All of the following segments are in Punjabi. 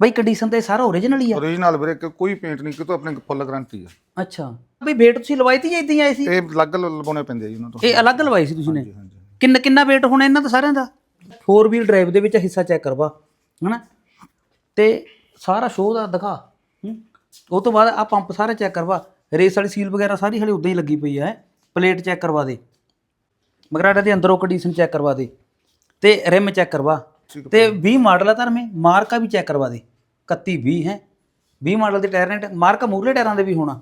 ਬਈ ਕੰਡੀਸ਼ਨ ਤੇ ਸਾਰਾ ਓਰੀਜਨਲ ਹੀ ਆ। ਓਰੀਜਨਲ ਵੀਰੇ ਕਿ ਕੋਈ ਪੇਂਟ ਨਹੀਂ ਕਿਤੋਂ ਆਪਣੇ ਫੁੱਲ ਗਾਰੰਟੀ ਆ। ਅੱਛਾ। ਬਈ ਵੇਟ ਤੁਸੀਂ ਲਵਾਈ ਤੀ ਜਾਂ ਇਦਾਂ ਹੀ ਆਏ ਸੀ? ਇਹ ਅਲੱਗ ਲਵਾਉਣੇ ਪੈਂਦੇ ਆ ਜੀ ਉਹਨਾਂ ਤੋਂ। ਇਹ ਅਲੱਗ ਲਵਾਈ ਸੀ ਤੁਸੀਂ ਨੇ? ਕਿੰਨਾ ਕਿੰਨਾ weight ਹੋਣਾ ਇਹਨਾਂ ਦਾ ਸਾਰਿਆਂ ਦਾ? 4 ਵੀਲ ਡਰਾਈਵ ਦੇ ਵਿੱਚ ਹਿੱਸਾ ਚੈੱਕ ਕਰਵਾ ਹਨਾ? ਤੇ ਸਾਰਾ ਸ਼ੋਅ ਦਾ ਦਿਖਾ। ਉਹ ਤੋਂ ਬਾਅਦ ਆ ਪੰਪ ਸਾਰਾ ਚੈੱਕ ਕਰਵਾ। ਰੇਸ ਵਾਲੀ ਸੀਲ ਵਗੈਰਾ ਸਾਰੀ ਹਲੇ ਉਦਾਂ ਹੀ ਲੱਗੀ ਪਈ ਹੈ? ਪਲੇਟ ਚੈੱਕ ਕਰਵਾ ਦੇ। ਮਗਰਾੜਾ ਦੇ ਅੰਦਰੋਂ ਕੰਡੀਸ਼ਨ ਚੈੱਕ ਕਰਵਾ ਦੇ। ਤੇ ਰਿਮ ਚੈੱਕ ਕਰਵਾ। ਤੇ 20 ਮਾਡਲ ਆ ਧਰਮੇ ਮਾਰਕਾ ਵੀ ਚੈੱਕ ਕਰਵਾ ਦੇ। 31 20 ਹੈ। 20 ਮਾਡਲ ਦੇ ਟਾਇਰ ਨੇ ਮਾਰਕਾ ਮੂਹਰੇ ਟਾਇਰਾਂ ਦੇ ਵੀ ਹੋਣਾ।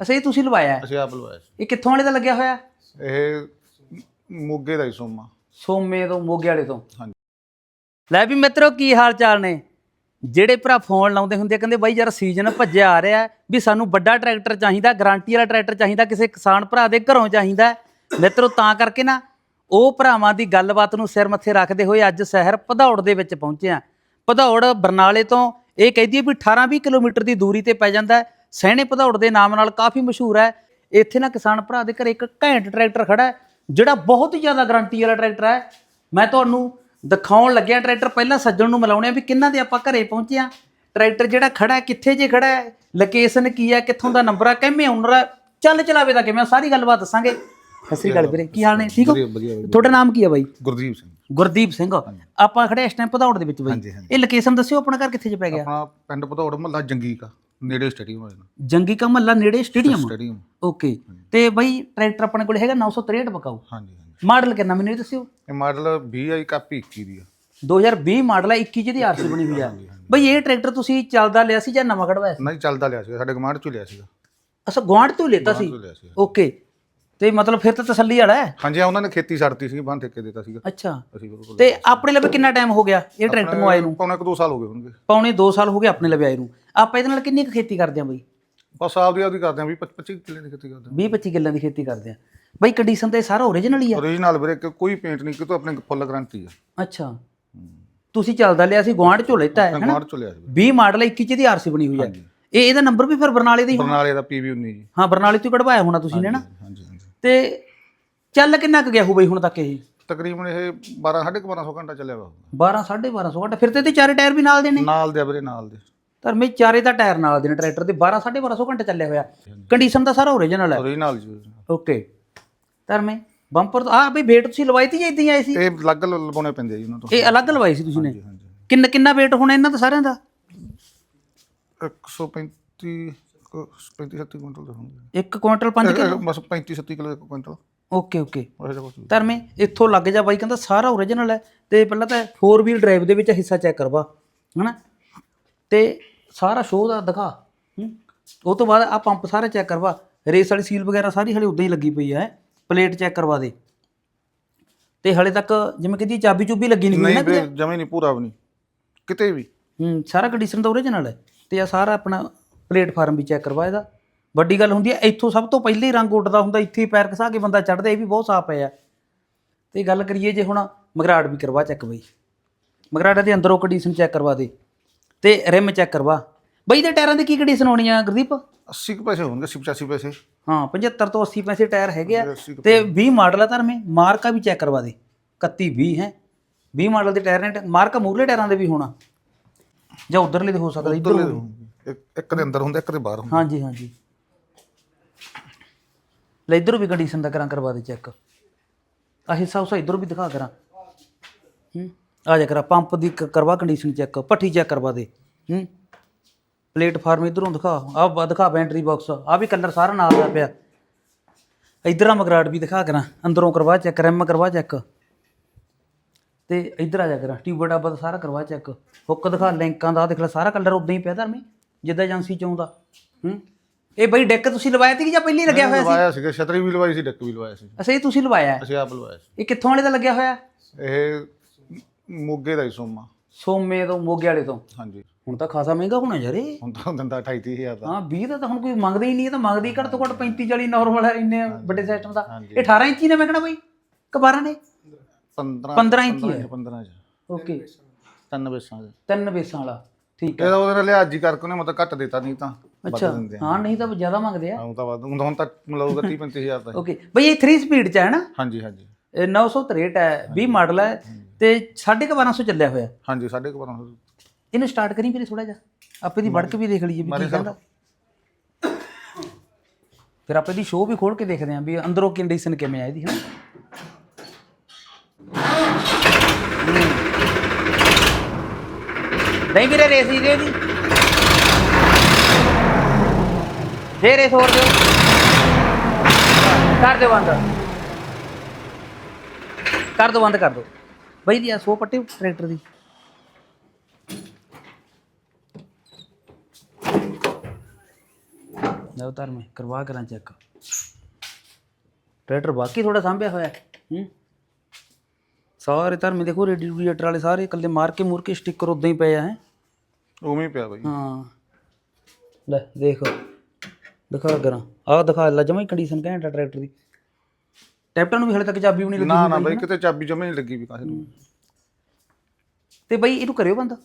ਅੱਛਾ ਇਹ ਤੁਸੀਂ ਲਵਾਇਆ ਹੈ। ਅਸੀਂ ਆਪ ਲਵਾਇਆ ਇਹ ਕਿੱਥੋਂ ਵਾਲੇ ਦਾ ਲੱਗਿਆ ਹੋਇਆ? ਇਹ ਮੋਗੇ ਦਾ ਹੀ ਸੋਮਾ। ਸੋਮੇ ਤੋਂ ਮੋਗੇ ਵਾਲੇ ਤੋਂ। ਹਾਂਜੀ। ਲੈ ਵੀ ਮਿੱਤਰੋ ਕੀ ਹਾਲ ਚਾਲ ਨੇ? ਜਿਹੜੇ ਭਰਾ ਫੋਨ ਲਾਉਂਦੇ ਹੁੰਦੇ ਆ ਕਹਿੰਦੇ ਬਾਈ ਯਾਰ ਸੀਜ਼ਨ ਭੱਜਿਆ ਆ ਰਿਹਾ ਹੈ, ਵੀ ਸਾਨੂੰ ਵੱਡਾ ਟਰੈਕਟਰ ਚਾਹੀਦਾ ਗਾਰੰਟੀ ਵਾਲਾ ਟਰੈਕਟਰ ਚਾਹੀਦਾ ਕਿਸੇ ਕਿਸਾਨ ਭਰਾ ਦੇ ਘਰੋਂ ਚਾਹੀਦਾ ਹੈ। ਮਿੱਤਰੋ ਤਾਂ ਕਰਕੇ ਨਾ ਉਹ ਭਰਾਵਾਂ ਦੀ ਗੱਲਬਾਤ ਨੂੰ ਸਿਰ ਮੱਥੇ ਰੱਖਦੇ ਹੋਏ ਅੱਜ ਸ਼ਹਿਰ ਭਦੌੜ ਦੇ ਵਿੱਚ ਪਹੁੰਚੇ ਆ ਭਦੌੜ ਬਰਨਾਲੇ ਤੋਂ ਇਹ ਕਹਿ ਦਈਏ ਵੀ 18-20 ਕਿਲੋਮੀਟਰ ਦੀ ਦੂਰੀ ਤੇ ਪੈ ਜਾਂਦਾ ਹੈ। ਸਹਿਣੇ ਭਦੌੜ ਦੇ ਨਾਮ ਨਾਲ ਕਾਫੀ ਮਸ਼ਹੂਰ ਹੈ। ਇੱਥੇ ਨਾ ਕਿਸਾਨ ਭਰਾ ਦੇ ਘਰੇ ਇੱਕ ਘੈਂਟ ਟਰੈਕਟਰ ਖੜਾ ਹੈ, ਜਿਹੜਾ ਬਹੁਤ ਹੀ ਜ਼ਿਆਦਾ ਗਾਰੰਟੀ ਵਾਲਾ ਟਰੈਕਟਰ ਹੈ। ਮੈਂ ਤੁਹਾਨੂੰ ਦਿਖਾਉਣ ਲੱਗਿਆ ਟਰੈਕਟਰ ਪਹਿਲਾਂ ਸੱਜਣ ਨੂੰ ਮਿਲਾਉਣੇ ਆ ਵੀ ਕਿੰਨਾਂ ਦੇ ਆਪਾਂ ਘਰੇ ਪਹੁੰਚੇ ਆ ਟਰੈਕਟਰ ਜਿਹੜਾ ਖੜਾ ਹੈ, ਕਿੱਥੇ ਜੇ ਖੜਾ ਹੈ ਲੋਕੇਸ਼ਨ ਕੀ ਹੈ, ਕਿੱਥੋਂ ਦਾ ਨੰਬਰ ਆ ਕਿਵੇਂ ਓਨਰ ਹੈ, ਚੱਲ ਚਲਾਵੇ ਦਾ ਕਿਵੇਂ ਸਾਰੀ ਗੱਲਬਾਤ ਦੱਸਾਂਗੇ। ਸਤਿ ਸ੍ਰੀ ਅਕਾਲ ਵੀਰੇ ਕੀ ਹਾਲ ਨੇ? ਠੀਕ ਹੋ? ਵਧੀਆ ਵਧੀਆ ਵਧੀਆ। ਤੁਹਾਡਾ ਨਾਮ ਕੀ ਹੈ ਬਾਈ? ਗੁਰਦੀਪ ਸਿੰਘ। ਗੁਰਦੀਪ ਸਿੰਘ। ਆਪਾਂ ਖੜੇ ਇਸ ਟਾਈਮ ਭਦੌੜ ਦੇ ਵਿੱਚ ਬਾਈ। ਹਾਂਜੀ ਇਹ ਲੋਕੇਸ਼ਨ ਦੱਸਿਓ ਆਪਣਾ ਘਰ ਕਿੱਥੇ ਚ ਪੈ ਗਿਆ? ਆਪਣਾ ਪਿੰਡ ਪਧੌੜ ਮਹੱਲਾ ਜੰਗੀ ਕਾ ਨੇੜੇ ਸਟੇਡੀਅਮ ਹੈ ਜੰਗੀ ਕਾ ਮਹੱਲਾ ਨੇੜੇ ਸਟੇਡੀਅਮ ਸਟੇਡੀਅਮ ਓਕੇ ਤੇ ਬਾਈ ਟਰੈਕਟਰ ਆਪਣੇ ਕੋਲ ਹੈਗਾ 963 ਬਕਾਊ। ਹਾਂਜੀ ਹਾਂਜੀ। ਮਾਡਲ ਕਿੰਨਾ ਮੈਨੂੰ ਇਹ ਦੱਸਿਓ। ਇਹ ਮਾਡਲ 20 ਆਈ ਕਾਪੀ 21 ਦੀ ਆ। 2020 ਮਾਡਲ ਹੈ 21 ਜਿਹਦੀ ਆਰਸੀ ਬਣੀ ਹੋਈ ਆ। ਬਈ ਇਹ ਟਰੈਕਟਰ ਤੁਸੀਂ ਚੱਲਦਾ ਲਿਆ ਸੀ ਜਾਂ ਨਵਾਂ ਕਢਵਾਇਆ ਸੀ? ਨਹੀਂ ਚੱਲਦਾ ਲਿਆ ਸੀ ਸਾਡੇ ਗਮਾਂਡ ਚੋਂ ਲਿਆ ਸੀਗਾ। ਅਸਾ ਗੁਆਂਢ ਤੋਂ ਲੈਤਾ ਸੀ? ਤੋਂ ਲਿਆ ਸੀ ਓਕੇ ਤੇ ਮਤਲਬ ਫਿਰ ਤਾਂ ਤਸੱਲੀ ਵਾਲਾ ਹੈ? ਹਾਂਜੀ ਉਹਨਾਂ ਨੇ ਖੇਤੀ ਛੱਡਤੀ ਸੀ ਬੰਦ ਠੇਕੇ ਦਿੱਤਾ ਸੀਗਾ। ਅੱਛਾ। ਅਸੀਂ ਬਿਲਕੁਲ ਤੇ ਆਪਣੇ ਲਈ ਕਿੰਨਾ ਟਾਈਮ ਹੋ ਗਿਆ ਇਹ ਟਰੈਕਟਰ ਨੂੰ ਆਏ ਨੂੰ? ਪੌਣੇ ਕੁ ਦੋ ਸਾਲ ਹੋ ਗਏ ਹੋਣਗੇ। ਪੌਣੇ 2 ਸਾਲ ਹੋ ਗਏ ਆਪਣੇ ਲਈ ਆਏ ਨੂੰ। ਆਪਾਂ ਇਹਦੇ ਨਾਲ ਕਿੰਨੀ ਕੁ ਖੇਤੀ ਕਰਦੇ ਆਂ ਬਈ? ਬਸ ਆਪਦੀ ਆਪਦੀ ਕਰਦੇ ਆ ਵੀ 25 ਕਿੱਲੇ ਦੀ ਖੇਤੀ ਕਰਦੇ 20 25 ਕਿੱਲਿਆਂ ਦੀ ਖੇਤੀ ਕਰਦੇ ਆਂ ਬਈ ਕੰਡੀਸ਼ਨ ਤੇ ਸਾਰਾ ਓਰੀਜਨਲ ਹੀ ਆ। ਆ ਓਰੀਜਨਲ ਵੀਰੇ ਕਿ ਕੋਈ ਪੇਂਟ ਨਹੀਂ ਕਿਤੋਂ ਆਪਣੇ ਫੁੱਲ ਗਾਰੰਟੀ ਆ। ਅੱਛਾ। ਤੁਸੀਂ ਚੱਲਦਾ ਲਿਆ ਸੀ ਗੁਆਂਢ ਚੋਂ ਲੈਤਾ ਹੈ ਹੈਨਾ? ਗਮਾਂਡ ਚੋਂ ਲਿਆ ਸੀ 20 ਮਾਡਲ 21 ਚ ਦੀ ਆਰਸੀ ਬਣੀ ਹੋਈ ਹੈ। ਇਹ ਇਹਦਾ ਨੰਬਰ ਵੀ ਫਿਰ ਬਰਨਾਲੇ ਦਾ ਹੀ ਹੋਣਾ? ਬਰਨਾਲੇ ਦਾ ਪੀਵੀ 19 ਜੀ। ਹਾਂ ਬਰਨਾਲੇ ਤੋਂ ਹੀ ਕਢਵਾਇਆ ਹੋਣਾ ਤੁਸੀਂ ਨੇ ਨਾ ਹਾਂਜੀ। ਤੇ ਚੱਲ ਕਿੰਨਾ ਕੁ ਗਿਆ ਹੋ ਬਈ ਹੁਣ ਤੱਕ ਇਹ? ਤਕਰੀਬਨ ਇਹ 12 1250 ਘੰਟਾ ਚੱਲਿਆ ਵਾ। 12 1250 ਘੰਟਾ। ਫਿਰ ਤੇ ਇਹਦੇ ਚਾਰੇ ਟਾਇਰ ਵੀ ਨਾਲ ਦੇ ਨੇ? ਨਾਲ ਦੇ ਵੀਰੇ ਨਾਲ ਦੇ। ਧਰਮੇ ਚਾਰੇ ਦਾ ਟਾਇਰ ਨਾਲ ਦੇ ਨੇ ਟਰੈਕਟਰ ਦੇ। 12 1250 ਘੰਟੇ ਚੱਲਿਆ ਹੋਇਆ। ਕੰਡੀਸ਼ਨ ਤਾਂ ਸਾਰਾ ਓਰੀਜਨਲ ਹੈ। ਓਰੀਜਨਲ ਜੀ। ਓਕੇ। ਧਰਮੇ ਬੰਪਰ ਆ ਬਈ ਵੇਟ ਤੁਸੀਂ ਲਵਾਈ ਤੀ ਜਾਂ ਇਦਾਂ ਹੀ ਆਏ ਸੀ? ਇਹ ਅਲੱਗ ਲਵਾਉਣੇ ਪੈਂਦੇ ਜੀ ਉਹਨਾਂ ਤੋਂ। ਇਹ ਅਲੱਗ ਲਵਾਈ ਸੀ ਤੁਸੀਂ ਨੇ? ਕਿੰਨਾ ਕਿੰਨਾ weight ਹੋਣਾ ਇਹਨਾਂ ਦਾ ਸਾਰਿਆਂ ਦਾ? 135 35 70 ਕੁਇੰਟਲ ਦੇ ਹੋਣਗੇ 1 ਕੁਇੰਟਲ 5 ਕਿਲੋ? ਬਸ 35 70 ਕਿਲੋ ਇੱਕ ਕੁਇੰਟਲ। Okay okay. ਜਿਹਾ ਕੁਛ। ਧਰਮੇ ਇੱਥੋਂ ਲੱਗ ਜਾ ਬਾਈ ਕਹਿੰਦਾ ਸਾਰਾ ਓਰੀਜਨਲ ਹੈ। ਤੇ ਪਹਿਲਾਂ ਤਾਂ 4 ਵੀਲ ਡਰਾਈਵ ਦੇ ਵਿੱਚ ਹਿੱਸਾ ਚੈੱਕ ਕਰਵਾ ਹਨਾ? ਤੇ ਸਾਰਾ ਸ਼ੋਅ ਦਾ ਦਿਖਾ ਹੂੰ। ਉਹ ਤੋਂ ਬਾਅਦ ਆ ਪੰਪ ਸਾਰਾ ਚੈੱਕ ਕਰਵਾ। ਰੇਸ ਵਾਲੀ ਸੀਲ ਵਗੈਰਾ ਸਾਰੀ ਹਲੇ ਉਦਾਂ ਹੀ ਲੱਗੀ ਪਈ ਹੈ? ਪਲੇਟ ਚੈੱਕ ਕਰਵਾ ਦੇ। ਤੇ ਹਲੇ ਤੱਕ ਜਿਵੇਂ ਕਹਿੰਦੀ ਚਾਬੀ ਚੁੱਬੀ ਲੱਗੀ ਨਹੀਂ ਹੋਈ ਨਾ ਨਹੀਂ ਵੀਰੇ ਜਮੇ ਨਹੀਂ ਪੂਰਾ ਵੀ ਨਹੀਂ। ਕਿਤੇ ਵੀ। ਹੂੰ ਸਾਰਾ ਕੰਡੀਸ਼ਨ ਤਾਂ ਓਰੀਜਨਲ ਹੈ। ਤੇ ਆ ਸਾਰਾ ਆਪਣਾ ਪਲੇਟਫਾਰਮ ਵੀ ਚੈੱਕ ਕਰਵਾ ਇਹਦਾ। ਵੱਡੀ ਗੱਲ ਹੁੰਦੀ ਹੈ ਇੱਥੋਂ ਸਭ ਤੋਂ ਪਹਿਲੇ ਹੀ ਰੰਗ ਉੱਡਦਾ ਹੁੰਦਾ ਇੱਥੇ ਹੀ ਪੈਰ ਘਸਾ ਕੇ ਬੰਦਾ ਚੜਦਾ ਇਹ ਵੀ ਬਹੁਤ ਸਾਫ਼ ਹੈ ਤੇ ਗੱਲ ਕਰੀਏ ਜੇ ਹੁਣ ਮਗਰਾੜ ਵੀ ਕਰਵਾ ਚੈੱਕ ਬਈ। ਮਗਰਾੜ ਦੇ ਅੰਦਰੋਂ ਕੰਡੀਸ਼ਨ ਚੈੱਕ ਕਰਵਾ ਦੇ ਤੇ ਰਿਮ ਚੈੱਕ ਕਰਵਾ। ਬਈ ਦੇ ਟਾਇਰਾਂ ਦੀ ਕੀ ਕੰਡੀਸ਼ਨ ਹੋਣੀ ਆ ਗੁਰਦੀਪ? 80 ਕੁ ਪੈਸੇ ਹੋਣਗੇ 85 ਪੈਸੇ। ਹਾਂ 75 ਤੋਂ 80 ਪੈਸੇ ਟਾਇਰ ਹੈਗੇ ਆ। 80 ਕੁ ਤੇ 20 ਮਾਡਲ ਆ ਧਰਮੇ ਮਾਰਕਾ ਵੀ ਚੈੱਕ ਕਰਵਾ ਦੇ। 31 20 ਹੈ। 20 ਮਾਡਲ ਦੇ ਟਾਇਰ ਨੇ ਮਾਰਕਾ ਮੂਹਰੇ ਟਾਇਰਾਂ ਦੇ ਵੀ ਹੋਣਾ। ਜਾਂ ਉਧਰਲੇ ਦੇ ਹੋ ਸਕਦਾ ਇੱਧਰ ਉੱਧਰਲੇ ਹੋਣਗੇ। ਇੱਕ- ਇੱਕ ਦੇ ਅੰਦਰ ਹੁੰਦਾ, ਇੱਕ ਦੇ ਬਾਹਰ ਹੁੰਦਾ। ਹਾਂਜੀ ਹਾਂਜੀ। ਲੈ ਇਧਰੋਂ ਵੀ ਕੰਡੀਸ਼ਨ ਦਾ ਕਰਾਂ, ਕਰਵਾ ਦੇ ਚੈੱਕ ਆ ਹਿੱਸਾ ਉਸਾ ਇਧਰੋਂ ਵੀ ਦਿਖਾ ਕਰਾਂ। ਹੂੰ, ਆ ਜਾ ਕਰਾਂ, ਪੰਪ ਦੀ ਕ- ਕਰਵਾ ਕੰਡੀਸ਼ਨ ਚੈੱਕ ਪੱਠੀ ਚੈੱਕ ਕਰਵਾ ਦੇ। ਹੂੰ ਪਲੇਟਫਾਰਮ ਇਧਰੋਂ ਦਿਖਾ ਆ ਦਿਖਾ ਬੈਂਟਰੀ ਬਾਕਸ ਆ ਵੀ ਕਲਰ ਸਾਰਾ ਨਾਲ ਦਾ ਪਿਆ। ਇਧਰ ਆ ਮਗਰਾਟ ਵੀ ਦਿਖਾ ਕਰਾਂ, ਅੰਦਰੋਂ ਕਰਵਾ ਚੈੱਕ ਰਿਮ ਕਰਵਾ ਚੈੱਕ ਤੇ ਇਧਰ ਆ ਜਾ ਕਰਾਂ ਟਿਊਬ ਡੱਬਾ ਦਾ ਸਾਰਾ ਕਰਵਾ ਚੈੱਕ ਹੁੱਕ ਦਿਖਾ, ਲਿੰਕਾਂ ਦਾ ਆਹ ਦੇਖ ਲੈ, ਸਾਰਾ ਕਲਰ ਉਦਾਂ ਹੀ ਪਿਆ ਧਰਮੇ। ਜਿੱਦਾਂ ਏਜੰਸੀ ਚ ਆਉਂਦਾ ਹੂੰ? ਇਹ ਬਈ ਡੈਕ ਤੁਸੀਂ ਲਵਾਇਆ ਕਿ ਜਾਂ ਪਹਿਲਾਂ ਹੀ ਲੱਗਿਆ ਹੋਇਆ ਸੀ? ਲਵਾਇਆ ਸੀਗਾ ਛਤਰੀ ਵੀ ਲਵਾਈ ਸੀ ਡੱਕ ਵੀ ਲਵਾਇਆ ਸੀ। ਅੱਛਾ ਇਹ ਤੁਸੀਂ ਲਵਾਇਆ? ਹੈ। ਅਸੀਂ ਆਪ ਲਵਾਇਆ ਸੀ। ਇਹ ਕਿੱਥੋਂ ਵਾਲੇ ਦਾ ਲੱਗਿਆ ਹੋਇਆ? ਇਹ ਮੋਗੇ ਦਾ ਹੀ ਸੋਮਾ। ਸੋਮੇ ਤੋਂ ਮੋਗੇ ਵਾਲੇ ਤੋਂ? ਹਾਂਜੀ। ਹੁਣ ਤਾਂ ਖਾਸਾ ਮਹਿੰਗਾ ਹੋਣਾ ਯਾਰ ਇਹ। ਹੁਣ ਤਾਂ ਦਿੰਦਾ 28 ਹਜ਼ਾਰ ਦਾ। ਹਾਂ 20 ਦਾ ਤਾਂ ਹੁਣ ਕੋਈ ਮੰਗਦਾ ਹੀ ਨਹੀਂ ਇਹ ਤਾਂ ਮੰਗਦੀ ਹੀ ਘੱਟ ਤੋਂ ਘੱਟ 35 40 ਨਾਰਮਲ ਹੈ ਇੰਨੇ ਵੱਡੇ ਸਿਸਟਮ ਦਾ। ਹਾਂਜੀ। ਇਹ 18 ਇੰਚੀ ਨੇ ਮੈਂ ਕਹਣਾ ਬਈ? ਕਿ 12 ਨੇ? 15 15 ਇੰਚੀ ਹੈ। 15 ਚ ਓਕੇ। ਤਿੰਨ ਬੇਸਾਂ ਚ ਤਿੰਨ ਬੇਸਾਂ ਵਾਲਾ। ਠੀਕ ਹੈ ਇਹਦਾ ਉਹਦੇ ਨਾਲ ਲਿਹਾਜੀ ਕਰਕੇ ਉਹਨੇ ਮਤਲਬ ਘੱਟ ਦਿੱਤਾ ਨਹੀਂ ਤਾਂ ਅੱਛਾ। ਦਿੰਦੇ ਹਾਂ ਨਹੀਂ ਤਾਂ ਜ਼ਿਆਦਾ ਮੰਗਦੇ ਆ। ਹੁਣ ਤਾਂ ਵੱਧ ਹੁਣ ਤਾਂ- ਹੁਣ ਤੱਕ ਮਿਲੂਗਾ 30 35000 ਦਾ ਓਕੇ। ਬਈ ਇਹ 3 ਸਪੀਡ ਚ ਹੈ ਨਾ? ਹਾਂਜੀ ਹਾਂਜੀ। ਇਹ 963 ਹੈ 20 ਮਾਡਲ ਹੈ ਤੇ 1250 ਚੱਲਿਆ ਹੋਇਆ। ਹਾਂਜੀ 12.5 ਇਹਨੂੰ ਸਟਾਰਟ ਕਰੀ ਵੀਰੇ ਥੋੜਾ ਜਿਹਾ? ਆਪੇ ਦੀ ਵੜਕ ਵੀ ਦੇਖ ਲਈਏ ਵੀ ਕੀ ਕਹਿੰਦਾ। ਫਿਰ ਆਪੇ ਦੀ ਸ਼ੋਅ ਵੀ ਖੋਲ ਕੇ ਦੇਖਦੇ ਆਂ ਵੀ ਅੰਦਰੋਂ ਕੰਡੀਸ਼ਨ ਕਿਵੇਂ ਆ ਇਹਦੀ ਹਨਾ ਨਹੀਂ ਵੀਰੇ, ਰੇਸ ਹੀ ਦੇ ਦੀ। ਫੇਰ ਰੇਸ ਹੋਰ ਦਿਓ। ਕਰ ਦਿਓ ਬੰਦ। ਕਰ ਦਿਓ, ਬੰਦ ਕਰ ਦਿਓ। ਬਈ ਦੀ ਆ ਸੋ ਪੱਟੀ ਟਰੈਕਟਰ ਦੀ। ਲਓ ਧਰ ਮੈਂ ਕਰਵਾ ਕਰਾਂ ਚੈੱਕ। ਟਰੈਕਟਰ ਬਾਕੀ ਥੋੜਾ ਸਾਂਭਿਆ ਹੋਇਆ। ਹੈ। ਸਾਰੇ ਧਰ ਮੈਂ ਦੇਖੋ ਰੇਡੀਏਟਰ ਵਾਲੇ ਸਾਰੇ ਇਕੱਲੇ ਮਾਰ ਕੇ ਮੂਰ ਕੇ ਸਟicker ਉਦਾਂ ਹੀ ਪਏ ਆ ਹੈ। ਉਵੇਂ ਹੀ ਪਿਆ ਬਾਈ। ਹਾਂ। ਲੈ ਦੇਖ। ਦਿਖਾ ਕਰਾਂ। ਆਹ ਦਿਖਾ ਲੈ ਜਮਾ ਹੀ ਕੰਡੀਸ਼ਨ ਘੈਂਟ ਆ ਟਰੈਕਟਰ ਦੀ। ਟਰੈਕਟਰ ਨੂੰ ਵੀ ਹਲੇ ਤੱਕ ਚਾਬੀ ਵੀ ਨਹੀਂ ਲੱਗੀ ਨਾ ਨਾ ਬਾਈ ਕਿਤੇ ਚਾਬੀ ਜਮੇ ਨਹੀਂ ਲੱਗੀ ਵੀ ਕਾਹੇ ਨੂੰ। ਤੇ ਬਈ ਇਹਨੂੰ ਕਰਿਓ ਬੰਦਾ।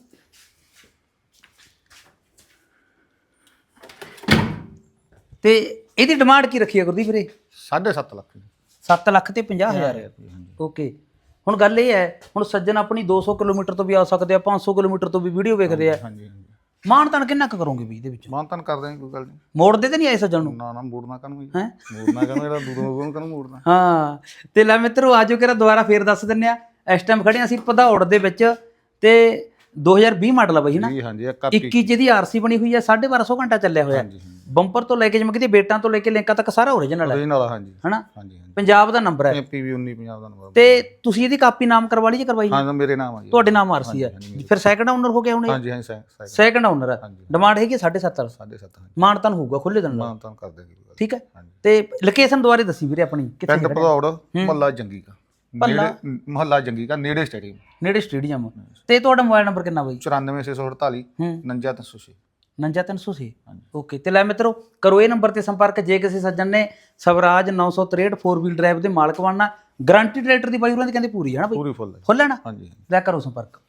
ਤੇ ਇਹਦੀ ਡਿਮਾਂਡ ਕੀ ਰੱਖੀ ਹੈ ਗੁਰਦੀਪ ਵੀਰੇ? 7.5 ਲੱਖ ਦੀ। 7 ਲੱਖ ਤੇ 50000 ਹਾਂਜੀ। ਓਕੇ। ਹੁਣ ਗੱਲ ਇਹ ਹੈ ਹੁਣ ਸੱਜਣ ਆਪਣੀ 200 ਕਿਲੋਮੀਟਰ ਤੋਂ ਵੀ ਆ ਸਕਦੇ ਆ 500 ਕਿਲੋਮੀਟਰ ਤੋਂ ਵੀ ਵੀਡੀਓ ਵੇਖਦੇ ਆ। ਹਾਂਜੀ ਹਾਂਜੀ ਮਾਣ ਤਾਣ ਕਿੰਨਾ ਕੁ ਕਰੋਗੇ ਵੀ ਇਹਦੇ ਵਿੱਚ? ਮਾਨ ਤਨ ਕਰਦੇ ਕੋਈ ਗੱਲ ਨਹੀਂ। ਮੋੜਦੇ ਤੇ ਨਹੀਂ ਆਏ ਸੱਜਣ ਨੂੰ? ਨਾ ਨਾ ਮੋੜਨਾ ਕਾਨੂੰ ਜੀ ਹੈ? ਮੋੜਨਾ ਕਾਨੂੰ ਇਹਦਾ ਦੂਰੋਂ ਦੂਰੋਂ ਕਾਨੂੰ ਮੋੜਨਾ। ਹਾਂ। ਤੇ ਲੈ ਮਿੱਤਰੋ ਆਜੋ ਕਿਰਾ ਦੁਬਾਰਾ ਫੇਰ ਦੱਸ ਦਿੰਨੇ ਆ। ਇਸ ਟਾਈਮ ਖੜੇ ਹਾਂ ਅਸੀਂ ਭਦੌੜ ਦੇ ਵਿੱਚ ਤੇ 2020 ਮਾਡਲ ਆ ਬਈ ਨਾ? ਜੀ ਹਾਂਜੀ ਇਹ ਕਾਪੀ 21 ਜਿਹਦੀ ਆਰਸੀ ਬਣੀ ਹੋਈ ਹੈ 1250 ਘੰਟਾ ਚੱਲਿਆ ਹੋਇਆ। ਬੰਪਰ ਤੋਂ ਲੈ ਕੇ ਜਿਵੇਂ ਕਿ ਬੇਟਾਂ ਤੋਂ ਲੈ ਕੇ ਲਿੰਕਾਂ ਤੱਕ ਸਾਰਾ ਓਰੀਜਨਲ ਹੈ ਉਹਦੇ ਨਾਲ ਹਾਂਜੀ। ਹਨਾ ਹਾਂਜੀ ਪੰਜਾਬ ਦਾ ਨੰਬਰ ਹੈ ਪੀਵੀ 19 ਪੰਜਾਬ ਦਾ ਨੰਬਰ ਤੇ ਤੁਸੀਂ ਇਹਦੀ ਕਾਪੀ ਨਾਮ ਕਰਵਾ ਲਈ ਜਾਂ ਕਰਵਾਈ ਹਾਂ ਮੇਰੇ ਨਾਮ ਆ ਜੀ। ਤੁਹਾਡੇ ਨਾਮ ਆਰਸੀ ਹੈ ਫਿਰ ਸੈਕੰਡ ਓਨਰ ਹੋ ਗਿਆ ਹੁਣ ਹਾਂਜੀ ਹਾਂਜੀ ਸੈਕੰਡ ਓਨਰ ਹੈ। ਡਿਮਾਂਡ ਹੈਗੀ 7.5 7.5 ਹਾਂਜੀ। ਮਾਨ ਤਾਂ ਹੋਊਗਾ ਖੁੱਲੇ ਦਿਨ ਨਾਲ। ਮਾਨ ਤਨ ਕਰਦੇ ਜੀ ਠੀਕ ਹੈ ਤੇ ਲੋਕੇਸ਼ਨ ਦੁਆਰੇ ਦੱਸੀ ਵੀਰੇ ਆਪਣੀ ਕਿੱਥੇ ਪਿੰਡ ਭਦੌੜ ਮਹੱਲਾ ਜੰਗੀ ਕਾ। ਭੱਲਾ? ਮਹੱਲਾ ਜੰਗੀ ਕਾ ਨੇੜੇ ਸਟੇਡੀਅਮ ਨੇੜੇ ਸਟੇਡੀਅਮ ਤੇ ਤੁਹਾਡਾ ਮੋਬਾਈਲ ਨੰਬਰ ਕਿੰਨਾ ਬਈ? 94648 ਹੂੰ। 59306 99306 ਹਾਂਜੀ। ਓਕੇ ਤੇ ਲੈ ਮਿੱਤਰੋ ਕਰੋ ਇਹ ਨੰਬਰ ਤੇ ਸੰਪਰਕ ਜੇ ਕਿਸੇ ਸੱਜਣ ਨੇ ਸਵਰਾਜ 963 4 ਵੀਲ ਡਰਾਈਵ ਦੇ ਮਾਲਕ ਬਣਨਾ ਗਾਰੰਟੀ ਟਰੈਕਟਰ ਦੀ ਬਾਈ ਉਹਨਾਂ ਦੀ ਕਹਿੰਦੇ ਪੂਰੀ ਹੈ ਨਾ ਬਈ? ਪੂਰੀ ਫੁੱਲ ਖੋਲ੍ਹ ਲੈਣਾ ਹਾਂਜੀ। ਲੈ ਕਰੋ ਸੰਪਰਕ।